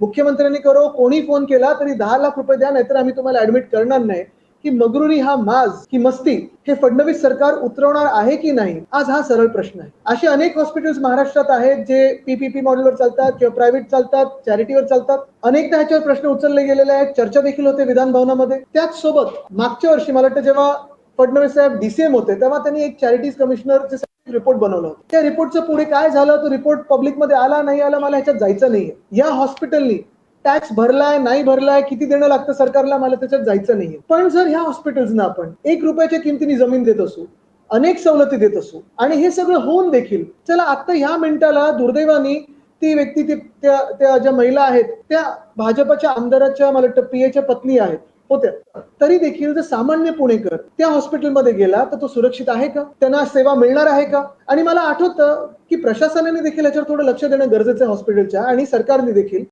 मुख्यमंत्र्यांनी करो कोणी फोन केला तरी दहा लाख रुपये द्या नाहीतर आम्ही तुम्हाला ऍडमिट करणार नाही. की मगरुरी हा माज की मस्ती हे फडणवीस सरकार उतरवणार आहे की नाही? आज हा सरळ प्रश्न आहे. असे अनेक हॉस्पिटल्स महाराष्ट्रात आहेत जे पीपीपी मॉडेलवर चालतात किंवा प्रायव्हेट चालतात चॅरिटीवर चालतात. अनेकदा ह्याच्यावर प्रश्न उचलले गेलेले आहेत. चर्चा देखील होते विधान भवनामध्ये. त्याच सोबत मागच्या वर्षी मला वाटतं जेव्हा फडणवीस साहेब डीसीएम होते तेव्हा त्यांनी एक चॅरिटीज कमिशनरचे रिपोर्ट बनवला होता. त्या रिपोर्टचं पुढे काय झालं तो रिपोर्ट पब्लिकमध्ये आला नाही आला मला ह्याच्यात जायचं नाहीये. या हॉस्पिटलनी टॅक्स भरलाय नाही भरलाय किती देणं लागतं सरकारला मला त्याच्यात जायचं नाहीये. पण जर ह्या हॉस्पिटल्सना आपण एक रुपयाच्या किमतीने जमीन देत असू अनेक सवलती देत असू आणि हे सगळं होऊन देखील चला आता ह्या मिनिटाला दुर्दैवानी ती व्यक्ती ती त्या त्या ज्या महिला आहेत त्या भाजपच्या आमदाराच्या मला वाटतं पीएच्या पत्नी आहेत. होत्या. तरी देखील जर सामान्य पुणेकर त्या हॉस्पिटलमध्ये गेला तर तो सुरक्षित आहे का? त्यांना सेवा मिळणार आहे का? आणि मला आठवतं की प्रशासनाने देखील याच्यावर थोडं लक्ष देणं गरजेचं आहे हॉस्पिटलच्या आणि सरकारने देखील